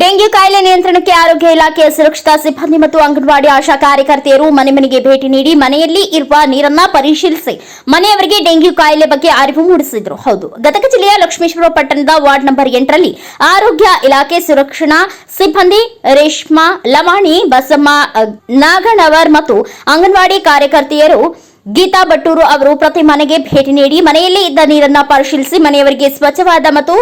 Dengue ಕಾಯಿಲೆ ನಿಯಂತ್ರಣಕ್ಕೆ ಆರೋಗ್ಯ ಇಲಾಖೆಯ ಸುರಕ್ಷತಾ ಸಿಬ್ಬಂದಿ ಮತ್ತು ಅಂಗನವಾಡಿ ಆಶಾ ಕಾರ್ಯಕರ್ತೆಯರು ಮನೆ ಮನೆಗೆ ಭೇಟಿ ನೀಡಿ ಮನೆಯಲ್ಲಿ ಇರುವ ನೀರನ್ನ ಪರಿಶೀಲಿಸಿ. ಮನೆಯವರಿಗೆ ಡೆಂಗ್ಯೂ ಕಾಯಿಲೆ ಬಗ್ಗೆ ಅರಿವು ಮೂಡಿಸಿದ್ರು. ಹೌದು. ಗದಗ ಜಿಲ್ಲೆಯ ಲಕ್ಷ್ಮೇಶ್ವರ ಪಟ್ಟಣದ ವಾರ್ಡ್ ನಂಬರ್ ಎಂಟರಲ್ಲಿ ಆರೋಗ್ಯ ಇಲಾಖೆ ಸುರಕ್ಷಣಾ ಸಿಬ್ಬಂದಿ ರೇಷ್ಮಾ ಲಮಾಣಿ ಬಸಮ್ಮ, ನಾಗನವರ್ ಮತ್ತು ಅಂಗನವಾಡಿ ಕಾರ್ಯಕರ್ತೆಯರು ಗೀತಾ ಬಟ್ಟೂರು ಅವರು ಪ್ರತಿ ಮನೆಗೆ ಭೇಟಿ ನೀಡಿ ಮನೆಯಲ್ಲೇ ಇದ್ದ ನೀರನ್ನ ಪರಿಶೀಲಿಸಿ ಮನೆಯವರಿಗೆ ಸ್ವಚ್ಛವಾದ ಮತ್ತು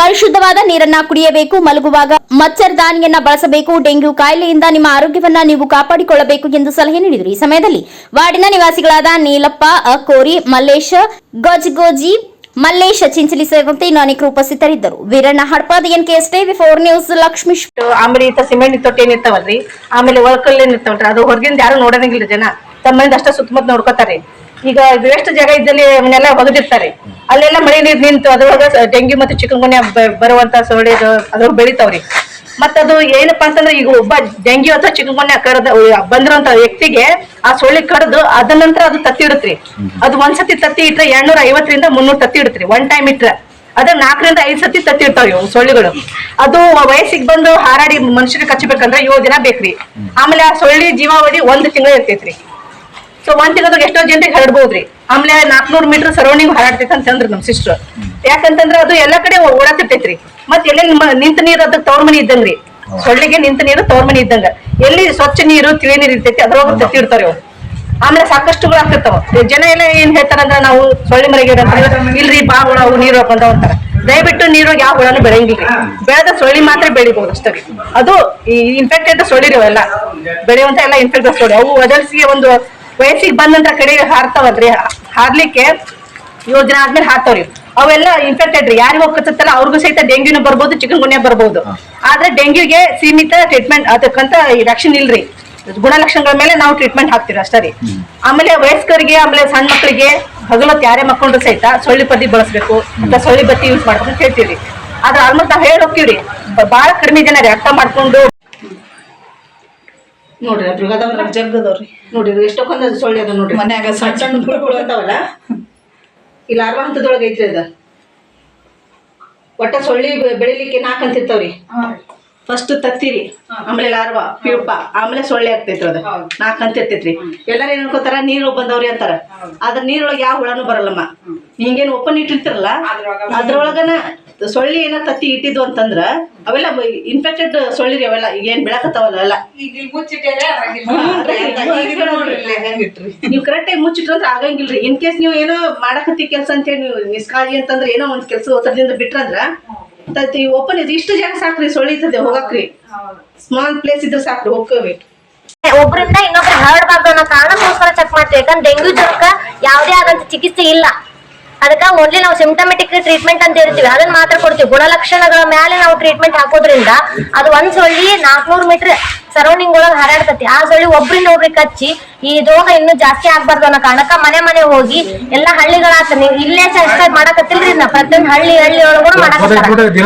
ಪರಿಶುದ್ಧವಾದ ನೀರನ್ನ ಕುಡಿಯಬೇಕು, ಮಲಗುವಾಗ ಮಚ್ಚರದಾನಿಯನ್ನ ಬಳಸಬೇಕು, ಡೆಂಗ್ಯೂ ಕಾಯಿಲೆಯಿಂದ ನಿಮ್ಮ ಆರೋಗ್ಯವನ್ನ ನೀವು ಕಾಪಾಡಿಕೊಳ್ಳಬೇಕು ಎಂದು ಸಲಹೆ ನೀಡಿದರು. ಈ ಸಮಯದಲ್ಲಿ ವಾರ್ಡಿನ ನಿವಾಸಿಗಳಾದ ನೀಲಪ್ಪ, ಅಕೋರಿ, ಮಲ್ಲೇಶ, ಗಜ್ಗೋಜಿ, ಮಲ್ಲೇಶ ಚಿಂಚಲಿ ಸೇರಿದಂತೆ ಇನ್ನು ಅನೇಕರು ಉಪಸ್ಥಿತರಿದ್ದರು. Veeranna Hadpada, N K S TV four news Lakshmish ಆಮೇಲೆ ಸಿಮೆಂಟ್ ತೊಟ್ಟಿ ಏನ್ ಆಮೇಲೆ ಒಳಕಲ್ಲೇನಿರ್ತಾವಲ್ರಿ ಅದು ಹೊರಗಿಂದ ಯಾರು ನೋಡೋದಂಗಿಲ್ಲ ಜನ. ತಮ್ಮ ಮನೆಯಿಂದ ಅಷ್ಟ ಸುತ್ತಮುತ್ತ ನೋಡ್ಕೋತಾರೆ. ಈಗ ವೇಸ್ಟ್ ಜಾಗ ಇದ್ದಲ್ಲಿ ಅವನ್ನೆಲ್ಲ ಹೊಗದಿರ್ತಾರೆ ಅಲ್ಲೆಲ್ಲ ಮಳೆ ನೀರು ನಿಂತು ಅದ್ರೊಳಗ ಡೆಂಗ್ಯೂ ಮತ್ತು ಚಿಕನ್ಗುನ್ಯಾ ಬರುವಂತ ಸೊಳ್ಳೆ ಅದ್ರೊಳಗೆ ಬೆಳಿತಾವ್ರಿ. ಮತ್ತದು ಏನಪ್ಪಾ ಅಂತಂದ್ರೆ ಈಗ ಒಬ್ಬ ಡೆಂಗ್ಯೂ ಅಥವಾ ಚಿಕನ್ಗುನ್ಯಾ ಕಡದ ಬಂದಿರುವಂತ ವ್ಯಕ್ತಿಗೆ ಆ ಸೊಳ್ಳೆ ಕಡ್ದು ಅದ ನಂತರ ಅದು ತತ್ತಿ ಇಡತ್ರಿ. ಅದು ಒಂದ್ಸತಿ ತತ್ತಿ ಇಟ್ರೆ ಎರಡ್ನೂರ ಐವತ್ತರಿಂದ ಮುನ್ನೂರ್ ತತ್ತಿ ಇಡತ್ರಿ ಒನ್ ಟೈಮ್ ಇಟ್ರೆ. ಅದ್ರ ನಾಲ್ಕರಿಂದ ಐದ್ ಸತಿ ತತ್ತಿರ್ತಾವ ಇವು ಸೊಳ್ಳೆಗಳು. ಅದು ವಯಸ್ಸಿಗೆ ಬಂದು ಹಾರಾಡಿ ಮನುಷ್ಯರಿಗೆ ಕಚ್ಚಬೇಕಂದ್ರೆ ಏಳು ದಿನ ಬೇಕ್ರಿ. ಆಮೇಲೆ ಆ ಸೊಳ್ಳೆ ಜೀವಾವಧಿ ಒಂದ್ ತಿಂಗಳು ಇರ್ತೈತ್ರಿ. ಸೊ ಒಂದ್ ತಿಂಗಳದಾಗ ಎಷ್ಟೋ ಜನರಿಗೆ ಹರಡ್ಬೋದ್ರಿ. ಆಮೇಲೆ ನಾಲ್ಕನೂರು ಮೀಟರ್ ಸರೌಂಡಿಂಗ್ ಹರಡ್ತೈತೆ ಅಂತ ಅಂದ್ರು ನಮ್ ಸಿಸ್ಟರ್ ಯಾಕಂತಂದ್ರೆ ಅದು ಎಲ್ಲಾ ಕಡೆ ಓಡಾತಿರ್ತೈತ್ರಿ ಮತ್ ಎಲ್ಲೆಲ್ಲಿ ನಿಂತ ನೀರು ಅದಕ್ಕೆ ತವ್ರ ಮನಿ ಇದ್ದಂಗ್ರಿ. ಸೊಳ್ಳಿಗೆ ನಿಂತ ನೀರು ತವ್ರ ಮನಿ ಇದ್ದಂಗ. ಎಲ್ಲಿ ಸ್ವಚ್ಛ ನೀರು ತಿಳಿ ನೀರು ಇರ್ತೈತಿ ಅದ್ರೊಳಗೆ ತತ್ತಿರ್ತಾರೆ ಅವ್ರು ಆಮೇಲೆ ಸಾಕಷ್ಟುಗಳು ಆಗ್ತಿರ್ತಾವ. ಜನ ಎಲ್ಲ ಏನ್ ಹೇಳ್ತಾರಂದ್ರೆ ನಾವು ಸೊಳ್ಳೆ ಮನೆಗೆ ಇಲ್ರಿ ಬಾ ಹುಳ ನೀರು ಬಂದಾವ ಅಂತಾರ. ದಯವಿಟ್ಟು ನೀರು ಯಾವ ಹುಳನು ಬೆಳೆಯಂಗಿಲ್ಲ ಬೆಳೆದ ಸೊಳ್ಳಿ ಮಾತ್ರ ಬೆಳಿಬಹುದು ಅಷ್ಟೇ ಅದು ಈ ಇನ್ಫೆಕ್ಟೆಡ್ ಸೊಳ್ಳಿರಿ ಅವೆಲ್ಲ. ಬೆಳೆಯುವಂತ ಎಲ್ಲ ಇನ್ಫೆಕ್ಟೆಡ್ ಸೊಳ್ಳಿ. ಅವು ಒದಲ್ಸಿಗೆ ಒಂದು ವಯಸ್ಸಿಗೆ ಬಂದಂತ ಕಡೆಗೆ ಹಾರ್ತಾವದ್ರಿ ಹಾರ್ಲಿಕ್ಕೆ ಯೋಜನೆ ಆದ್ಮೇಲೆ ಹಾರ್ತಾವ್ರಿ. ಅವೆಲ್ಲ ಇನ್ಫೆಕ್ಟೆಡ್ ರೀ. ಯಾರಿಗೂ ಹೋಗ್ತತ್ತಲ್ಲ ಅವ್ರಿಗೂ ಸಹಿತ ಡೆಂಗ್ಯೂನು ಬರ್ಬೋದು ಚಿಕನ್ ಗುಣ್ಯ ಬರ್ಬೋದು ಆದ್ರೆ ಡೆಂಗ್ಯೂಗೆ ಸೀಮಿತ ಟ್ರೀಟ್ಮೆಂಟ್ ಅದಕ್ಕಂತ ರಕ್ಷಣೆ ಇಲ್ರಿ. ಗುಣಲಕ್ಷಣಗಳ ಮೇಲೆ ನಾವು ಟ್ರೀಟ್ಮೆಂಟ್ ಹಾಕ್ತೀವಿ ಅಷ್ಟೇ ರೀ. ಆಮೇಲೆ ವಯಸ್ಕರಿಗೆ ಆಮೇಲೆ ಸಣ್ಣ ಮಕ್ಕಳಿಗೆ ಹಗಲೊತ್ತು ಯಾರೇ ಮಕ್ಕೊಂಡ್ರು ಸಹಿತ ಸೊಳ್ಳಿ ಪದ್ದಿ ಬಳಸಬೇಕು ಅಥವಾ ಸೊಳ್ಳಿ ಬತ್ತಿ ಯೂಸ್ ಮಾಡ್ಬೇಕು ಅಂತ ಹೇಳ್ತೀವಿ ಆದ್ರೆ ಆಲ್ಮೋಸ್ಟ್ ನಾವು ಹೇಳಿ ಹೋಗ್ತೀವ್ರಿ ರೀ ಬಾಳ ಕಡಿಮೆ ಜನ ರೀ ಅರ್ಥ ಮಾಡ್ಕೊಂಡು ನೋಡ್ರಿ ಅದ್ರ ಅದಾವ್ರಿ ಜಗ್ಗದವ್ರಿ. ನೋಡ್ರಿ ಎಷ್ಟೊಂದು ಸೊಳ್ಳೆ ಅದ ನೋಡ್ರಿ. ಮನ್ಯಾಗ ಸಣ್ಣ ಸಣ್ಣ ಹುಳುಗಳು ಅಂತಾವಲ್ಲ? ಇಲ್ಲಿ ಅರ್ವ ಹಂತದೊಳಗೆ ಐತ್ರಿ ಅದ. ಒಟ್ಟ ಸೊಳ್ಳಿ ಬೆಳಿಲಿಕ್ಕೆ ನಾಕ್ ಅಂತ ಇರ್ತಾವ್ರಿ. ಫಸ್ಟ್ ತತ್ತಿರಿ. ಆಮೇಲೆ ಲಾರ್ವಾ ಪಿಪ್ಪ ಆಮೇಲೆ ಸೊಳ್ಳೆ ಆಗ್ತೈತ್ರಿ ಅದ. ನಾಲ್ಕು ಅಂತ ಇರ್ತೈತ್ರಿ. ಎಲ್ಲಾರು ಏನ್ ಅನ್ಕೋತಾರ? ನೀರು ಬಂದವ್ರಿ ಅಂತಾರ. ಅದ್ರ ನೀರೊಳಗ ಯಾವ ಹುಳನು ಬರಲ್ಲಮ್ಮ. ಹಿಂಗೇನು ಓಪನ್ ಇಟ್ಟಿರ್ತಿರಲ್ಲ? ಅದ್ರೊಳಗನ ಸೊಳ್ಳಿ ಏನ ತತ್ತಿ ಇಟ್ಟಿದ್ವು ಅಂತಂದ್ರ ಅವೆಲ್ಲ ಇನ್ಫೆಕ್ಟೆಡ್ ಸೊಳ್ಳಿ ರೀ ಅವೆಲ್ಲ ಈಗ ಏನ್ ಬೆಳಕತ್ತಾವಲ್ಲ ನೀವು ಕರೆಕ್ಟ್ ಆಗಿ ಮುಚ್ಚಿಟ್ರಂದ್ರೆ ಆಗಂಗಿಲ್ರಿ. ಇನ್ ಕೇಸ್ ನೀವು ಏನೋ ಮಾಡಕತ್ತಿ ಕೆಲಸ ಅಂತೇಳಿ ನೀವು ನಿಷ್ಕಾಳಜಿ ಅಂತಂದ್ರೆ ಏನೋ ಒಂದ್ ಕೆಲಸ ಒತ್ತಡದಿಂದ ಬಿಟ್ರಂದ್ರ ತತ್ತಿ ಓಪನ್ ಇದು ಇಷ್ಟು ಜಾಗ ಸಾಕ್ರಿ ಸೊಳಿತದೆ ಹೋಗಕ್ರಿ. ಸ್ಮಾಲ್ ಪ್ಲೇಸ್ ಇದ್ರೆ ಸಾಕ್ರಿ ಹೋಗ್ಕೋಬೇಕು. ಒಬ್ರಿಂದ ಇನ್ನೊಬ್ರು ಹರಡಬಾರ್ದು ಅನ್ನೋ ಕಾರಣಕ್ಕೋಸ್ಕರ ಚೆಕ್ ಮಾಡ್ತೀವಿ. ಯಾಕಂದ್ರೆ ಡೆಂಗ್ಯೂ ಜ್ವರಕ್ಕೆ ಯಾವುದೇ ಆದಂತ ಚಿಕಿತ್ಸೆ ಇಲ್ಲ. ಅದಕ್ಕ ಓನ್ಲಿ ನಾವು ಸಿಂಪ್ಟಮೆಟಿಕ್ ಟ್ರೀಟ್ಮೆಂಟ್ ಅಂತ ಇರ್ತೀವಿ ಅದನ್ನ ಮಾತ್ರ ಕೊಡ್ತೀವಿ. ಗುಣಲಕ್ಷಣಗಳ ಮೇಲೆ ನಾವು ಟ್ರೀಟ್ಮೆಂಟ್ ಹಾಕೋದ್ರಿಂದ ಅದು ಒಂದ್ ಸೊಳ್ಳಿ ನಾಲ್ಕನೂರು ಮೀಟರ್ ಸರೌಂಡಿಂಗ್ ಒಳಗ್ ಹರಡ್ತತಿ. ಆ ಸೊಳ್ಳಿ ಒಬ್ರಿಂದ ಒಬ್ರಿಗೆ ಕಚ್ಚಿ ಈ ರೋಗ ಇನ್ನು ಜಾಸ್ತಿ ಆಗ್ಬಾರ್ದು ಅನ್ನೋ ಕಾರಣಕ್ಕ ಮನೆ ಮನೆ ಹೋಗಿ ಎಲ್ಲಾ ಹಳ್ಳಿಗಳಾತ ಇಲ್ಲೇ ಅಷ್ಟೇ ಮಾಡಕತ್ತಿಲ್ರಿ ಪ್ರತಿಯೊಂದು ಹಳ್ಳಿ ಹಳ್ಳಿ ಒಳಗೂ ಮಾಡಕತ್ತಾರ.